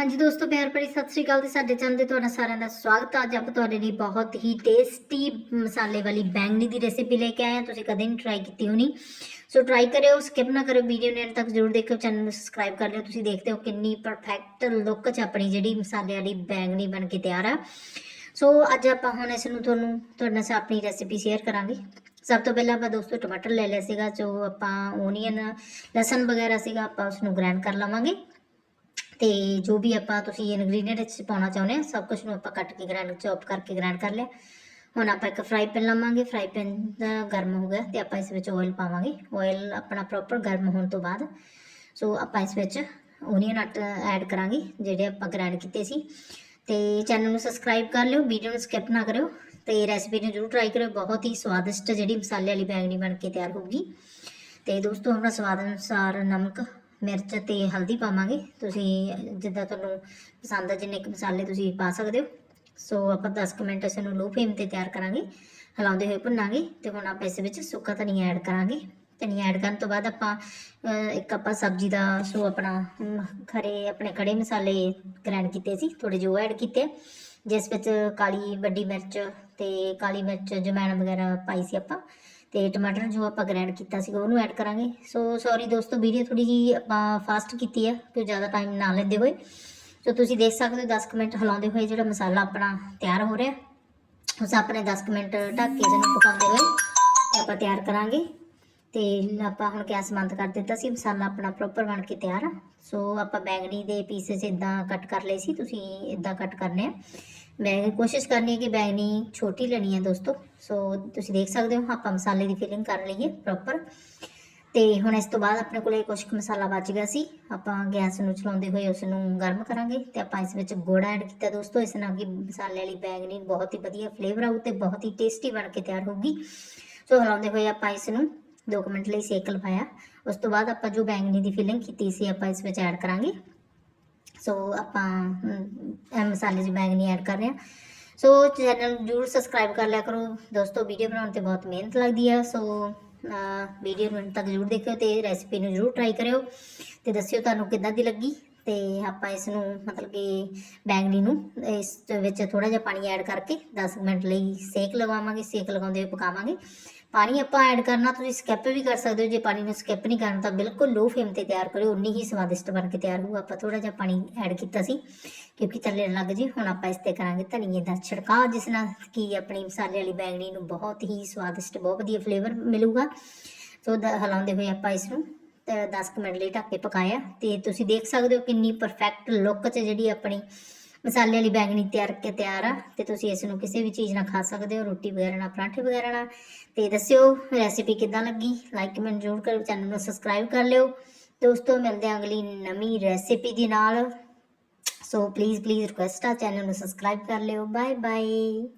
ਹਾਂਜੀ ਦੋਸਤੋ, ਪਿਆਰ ਭਰੀ ਸਤਿ ਸ੍ਰੀ ਅਕਾਲ ਤੇ ਸਾਡੇ ਚੈਨਲ ਤੇ ਤੁਹਾਡਾ ਸਾਰਿਆਂ ਦਾ ਸਵਾਗਤ ਹੈ ਅੱਜ ਆਪਾਂ ਤੁਹਾਡੇ ਲਈ ਬਹੁਤ ਹੀ ਟੇਸਟੀ ਮਸਾਲੇ ਵਾਲੀ ਬੈਂਗਣੀ ਦੀ ਰੈਸਿਪੀ ਲੈ ਕੇ ਆਏ ਹਾਂ। ਤੁਸੀਂ ਕਦੇ ਨਹੀਂ ਟਰਾਈ ਕੀਤੀ ਹੋਣੀ। ਸੋ ਟਰਾਈ ਕਰਿਓ ਸਕਿਪ ਨਾ ਕਰਿਓ ਵੀਡੀਓ ਨੂੰ ਐਂਡ ਤੱਕ ਜ਼ਰੂਰ ਦੇਖਿਓ ਚੈਨਲ ਨੂੰ ਸਬਸਕ੍ਰਾਈਬ ਕਰ ਲਿਓ। ਤੁਸੀਂ ਦੇਖਦੇ ਹੋ ਕਿੰਨੀ ਪਰਫੈਕਟ ਲੁੱਕ ਚ ਆਪਣੀ ਜਿਹੜੀ ਮਸਾਲੇ ਵਾਲੀ ਬੈਂਗਣੀ ਬਣ ਕੇ ਤਿਆਰ ਆ। ਸੋ ਅੱਜ ਆਪਾਂ ਹੁਣ ਇਸ ਨੂੰ ਤੁਹਾਨੂੰ, ਤੁਹਾਡੇ ਨਾਲ ਆਪਣੀ ਰੈਸਿਪੀ ਸ਼ੇਅਰ ਕਰਾਂਗੇ। ਸਭ ਤੋਂ ਪਹਿਲਾਂ ਆਪਾਂ ਦੋਸਤੋ ਟਮਾਟਰ ਲੈ ਲਿਆ ਸੀਗਾ, ਜੋ ਆਪਾਂ ਓਨੀਅਨ ਲਸਣ ਵਗੈਰਾ ਸੀਗਾ, ਆਪਾਂ ਉਸ ਨੂੰ ਗ੍ਰਾਈਂਡ ਕਰ ਲਵਾਂਗੇ। ਤੇ ਜੋ ਵੀ ਆਪਾਂ ਤੁਸੀਂ ਇਨਗਰੀਡੀਅੰਟ ਵਿੱਚ ਪਾਉਣਾ ਚਾਹੁੰਦੇ ਆ, ਸਭ ਕੁਝ ਨੂੰ ਆਪਾਂ ਕੱਟ ਕੇ ਗ੍ਰਾਈਂਡ ਚੌਪ ਕਰਕੇ ਗ੍ਰਾਈਂਡ ਕਰ ਲਿਆ। ਹੁਣ ਆਪਾਂ ਇੱਕ ਫਰਾਈ ਪੈਨ ਲਵਾਂਗੇ। ਫਰਾਈ ਪੈਨ ਦਾ ਗਰਮ ਹੋ ਗਿਆ ਤੇ ਆਪਾਂ ਇਸ ਵਿੱਚ ਆਇਲ ਪਾਵਾਂਗੇ। ਆਇਲ ਆਪਣਾ ਪ੍ਰੋਪਰ ਗਰਮ ਹੋਣ ਤੋਂ ਬਾਅਦ, ਸੋ ਆਪਾਂ ਇਸ ਵਿੱਚ ਓਨੀਅਨ ਐਡ ਕਰਾਂਗੇ, ਜਿਹੜੇ ਆਪਾਂ ਗ੍ਰਾਈਂਡ ਕੀਤੇ ਸੀ। ਤੇ ਚੈਨਲ ਨੂੰ ਸਬਸਕ੍ਰਾਈਬ ਕਰ ਲਿਓ ਵੀਡੀਓ ਨੂੰ ਸਕਿਪ ਨਾ ਕਰਿਓ ਤੇ ਰੈਸਪੀ ਨੂੰ ਜਰੂਰ ਟਰਾਈ ਕਰਿਓ। ਬਹੁਤ ਹੀ ਸਵਾਦਿਸ਼ਟ ਜਿਹੜੀ ਮਸਾਲੇ ਵਾਲੀ ਬੈਂਗਣੀ ਬਣ ਕੇ ਤਿਆਰ ਹੋਊਗੀ। ਤੇ ਦੋਸਤੋ, ਆਪਣਾ ਸਵਾਦ ਅਨੁਸਾਰ ਨਮਕ ਮਿਰਚ ਤੇ ਹਲਦੀ ਪਾਵਾਂਗੇ। ਤੁਸੀਂ ਜਿੱਦਾਂ ਤੁਹਾਨੂੰ ਪਸੰਦ ਆ, ਜਿੰਨੇ ਕੁ ਮਸਾਲੇ ਤੁਸੀਂ ਪਾ ਸਕਦੇ ਹੋ। ਸੋ ਆਪਾਂ 10 ਕੁ ਮਿੰਟ ਇਸ ਨੂੰ ਲੋ ਫਲੇਮ ਤੇ ਤਿਆਰ ਕਰਾਂਗੇ। ਹਿਲਾਉਂਦੇ ਹੋਏ ਭੁੰਨਾਂਗੇ ਤੇ ਹੁਣ ਆਪਾਂ ਇਸ ਵਿੱਚ ਸੁੱਕਾ ਧਨੀਆ ਐਡ ਕਰਾਂਗੇ। ਧਨੀਆ ਐਡ ਕਰਨ ਤੋਂ ਬਾਅਦ ਆਪਾਂ ਇੱਕ ਆਪਾਂ ਸਬਜ਼ੀ ਦਾ ਸੋ ਆਪਣਾ ਖਰੇ, ਆਪਣੇ ਖੜੇ ਮਸਾਲੇ ਗ੍ਰਾਈਂਡ ਕੀਤੇ ਸੀ। ਥੋੜੇ ਜਿਹੇ ਉਹ ਐਡ ਕੀਤੇ। ਜਿਸ ਵਿੱਚ ਕਾਲੀ ਵੱਡੀ ਮਿਰਚ ਤੇ ਕਾਲੀ ਮਿਰਚ ਜਮੈਣ ਵਗੈਰਾ ਪਾਈ ਸੀ ਆਪਾਂ। ਤੇ ਟਮਾਟਰ ਜੋ ਆਪਾਂ ਗ੍ਰਾਈਂਡ ਕੀਤਾ ਸੀਗਾ, ਉਹਨੂੰ ਐਡ ਕਰਾਂਗੇ। ਸੋ ਸੌਰੀ ਦੋਸਤੋ, ਵੀਡੀਓ ਥੋੜੀ ਜੀ ਆਪਾਂ ਫਾਸਟ ਕੀਤੀ ਹੈ ਕਿ ਜ਼ਿਆਦਾ ਟਾਈਮ ਨਾ ਲੈਂਦੇ ਹੋਏ। ਸੋ ਤੁਸੀਂ ਦੇਖ ਸਕਦੇ ਹੋ 10 ਕੁ ਮਿੰਟ ਹਿਲਾਉਂਦੇ ਹੋਏ ਜਿਹੜਾ ਮਸਾਲਾ ਆਪਣਾ ਤਿਆਰ ਹੋ ਰਿਹਾ। ਉਸ ਆਪਣੇ 10 ਕੁ ਮਿੰਟ ਢੱਕ ਕੇ ਇਹਨੂੰ ਪਕਾਉਂਦੇ ਹੋਏ ਆਪਾਂ ਤਿਆਰ ਕਰਾਂਗੇ। ਤੇ ਆਪਾਂ ਹੁਣ ਗੈਸ ਬੰਦ ਕਰ ਦਿੱਤਾ ਸੀ, ਮਸਾਲਾ ਆਪਣਾ ਪ੍ਰੋਪਰ ਬਣ ਕੇ ਤਿਆਰ ਆ। ਸੋ ਆਪਾਂ ਬੈਂਗਣੀ ਦੇ ਪੀਸਸ ਇਦਾਂ ਕੱਟ ਕਰ ਲਏ ਸੀ, ਤੁਸੀਂ ਇਦਾਂ ਕੱਟ ਕਰਨੇ ਆ। ਮੈਂ ਕੋਸ਼ਿਸ਼ ਕਰਨੀ ਹੈ ਕਿ ਬੈਂਗਣੀ ਛੋਟੀ ਲੈਣੀ ਹੈ ਦੋਸਤੋ। ਸੋ ਤੁਸੀਂ ਦੇਖ ਸਕਦੇ ਹੋ, ਆਪਾਂ ਮਸਾਲੇ ਦੀ ਫਿਲਿੰਗ ਕਰ ਲਈਏ ਪ੍ਰੋਪਰ ਤੇ ਹੁਣ ਇਸ ਤੋਂ ਬਾਅਦ ਆਪਣੇ ਕੋਲੇ ਕੁਝ ਕੁ ਮਸਾਲਾ ਬਚ ਗਿਆ ਸੀ। ਆਪਾਂ ਗੈਸ ਨੂੰ ਚਲਾਉਂਦੇ ਹੋਏ ਉਸ ਨੂੰ ਗਰਮ ਕਰਾਂਗੇ ਤੇ ਆਪਾਂ ਇਸ ਵਿੱਚ ਗੁੜ ਐਡ ਕੀਤਾ ਦੋਸਤੋ। ਇਸ ਨਾਲ ਕਿ ਮਸਾਲੇ ਵਾਲੀ ਬੈਂਗਣੀ ਬਹੁਤ ਹੀ ਵਧੀਆ ਫਲੇਵਰ ਆਊ ਤੇ ਬਹੁਤ ਹੀ ਟੇਸਟੀ ਬਣ ਕੇ ਤਿਆਰ ਹੋਊਗੀ। ਸੋ ਹਿਲਾਉਂਦੇ ਹੋਏ ਆਪਾਂ ਇਸ ਨੂੰ 2 ਮਿੰਟ ਲਈ ਸੇਕ ਲਵਾਇਆ ਉਸ ਤੋਂ ਬਾਅਦ ਆਪਾਂ ਜੋ ਬੈਂਗਣੀ ਦੀ ਫਿਲਿੰਗ ਕੀਤੀ ਸੀ ਆਪਾਂ ਇਸ ਵਿੱਚ ਐਡ ਕਰਾਂਗੇ। ਸੋ ਆਪਾਂ ਇਹ ਮਸਾਲੇ ਦੀ ਬੈਂਗਣੀ ਐਡ ਕਰ ਰਹੇ ਹਾਂ। ਸੋ ਚੈਨਲ ਜਰੂਰ ਸਬਸਕ੍ਰਾਈਬ ਕਰ ਲਿਆ ਕਰੋ। ਦੋਸਤੋ ਵੀਡੀਓ ਬਣਾਉਣ ਤੇ ਬਹੁਤ ਮਿਹਨਤ ਲੱਗਦੀ ਆ। ਸੋ ਵੀਡੀਓ ਨੂੰ ਅੰਤ ਤੱਕ ਜਰੂਰ ਦੇਖਿਓ ਤੇ ਰੈਸਪੀ ਨੂੰ ਜਰੂਰ ਟਰਾਈ ਕਰਿਓ। ਤੇ ਦੱਸਿਓ ਤੁਹਾਨੂੰ ਕਿੱਦਾਂ ਦੀ ਲੱਗੀ। ਤੇ ਆਪਾਂ ਇਸ ਨੂੰ ਮਤਲਬ ਕਿ ਬੈਂਗਣੀ ਨੂੰ ਇਸ ਵਿੱਚ ਥੋੜਾ ਜਿਹਾ ਪਾਣੀ ਐਡ ਕਰਕੇ 10 ਮਿੰਟ ਲਈ ਸੇਕ ਲਗਾਵਾਂਗੇ, ਸੇਕ ਲਗਾਉਂਦੇ ਹੋਏ ਪਕਾਵਾਂਗੇ। ਪਾਣੀ ਆਪਾਂ ਐਡ ਕਰਨਾ, ਤੁਸੀਂ ਸਕਿਪ ਵੀ ਕਰ ਸਕਦੇ ਹੋ, ਜੇ ਪਾਣੀ ਨੂੰ ਸਕਿਪ ਨਹੀਂ ਕਰਨਾ ਤਾਂ ਬਿਲਕੁਲ ਲੋ ਫਲੇਮ ਤੇ ਤਿਆਰ ਕਰਿਓ ਉਨੀ ਹੀ ਸਵਾਦਿਸ਼ਟ ਬਣ ਕੇ ਤਿਆਰ ਹੋਊ। ਆਪਾਂ ਥੋੜਾ ਜਿਹਾ ਪਾਣੀ ਐਡ ਕੀਤਾ ਸੀ, ਕਿਉਂਕਿ ਥੱਲੇ ਲੱਗ ਜੀ, ਹੁਣ ਆਪਾਂ ਇਸ ਤੇ ਕਰਾਂਗੇ ਧਨੀਏ ਦਾ ਛਿੜਕਾਅ, ਜਿਸ ਨਾਲ ਕਿ ਆਪਣੀ ਮਸਾਲੇ ਵਾਲੀ ਬੈਂਗਣੀ ਨੂੰ ਬਹੁਤ ਹੀ ਸਵਾਦਿਸ਼ਟ, ਬਹੁਤ ਵਧੀਆ ਫਲੇਵਰ ਮਿਲੂਗਾ। ਸੋ ਦ- ਹਿਲਾਉਂਦੇ ਹੋਏ ਆਪਾਂ ਇਸ ਨੂੰ 10 ਕੁ ਮਿੰਟ ਲਈ ਢੱਕ ਕੇ ਪਕਾਇਆ ਤੇ ਤੁਸੀਂ ਦੇਖ ਸਕਦੇ ਹੋ ਕਿੰਨੀ ਪਰਫੈਕਟ ਲੁੱਕ 'ਚ ਜਿਹੜੀ ਆਪਣੀ ਮਸਾਲੇ ਵਾਲੀ ਬੈਂਗਣੀ ਤਿਆਰ ਕੇ ਤਿਆਰ ਆ ਤੇ ਤੁਸੀਂ ਇਸ ਨੂੰ ਕਿਸੇ ਵੀ ਚੀਜ਼ ਨਾਲ ਖਾ ਸਕਦੇ ਹੋ, ਰੋਟੀ ਵਗੈਰਾ ਨਾਲ, ਪਰਾਂਠੇ ਵਗੈਰਾ ਨਾਲ। ਤੇ ਦੱਸਿਓ ਰੈਸਿਪੀ ਕਿੱਦਾਂ ਲੱਗੀ? ਲਾਈਕ ਕਮੈਂਟ ਜ਼ਰੂਰ ਕਰੋ ਚੈਨਲ ਨੂੰ ਸਬਸਕ੍ਰਾਈਬ ਕਰ ਲਿਓ। ਦੋਸਤੋ, ਮਿਲਦੇ ਹਾਂ ਅਗਲੀ ਨਵੀਂ ਰੈਸਿਪੀ ਦੇ ਨਾਲ। ਸੋ ਪਲੀਜ਼ ਪਲੀਜ਼ ਰਿਕੁਐਸਟ ਆ ਚੈਨਲ ਨੂੰ ਸਬਸਕ੍ਰਾਈਬ ਕਰ ਲਿਓ। Bye bye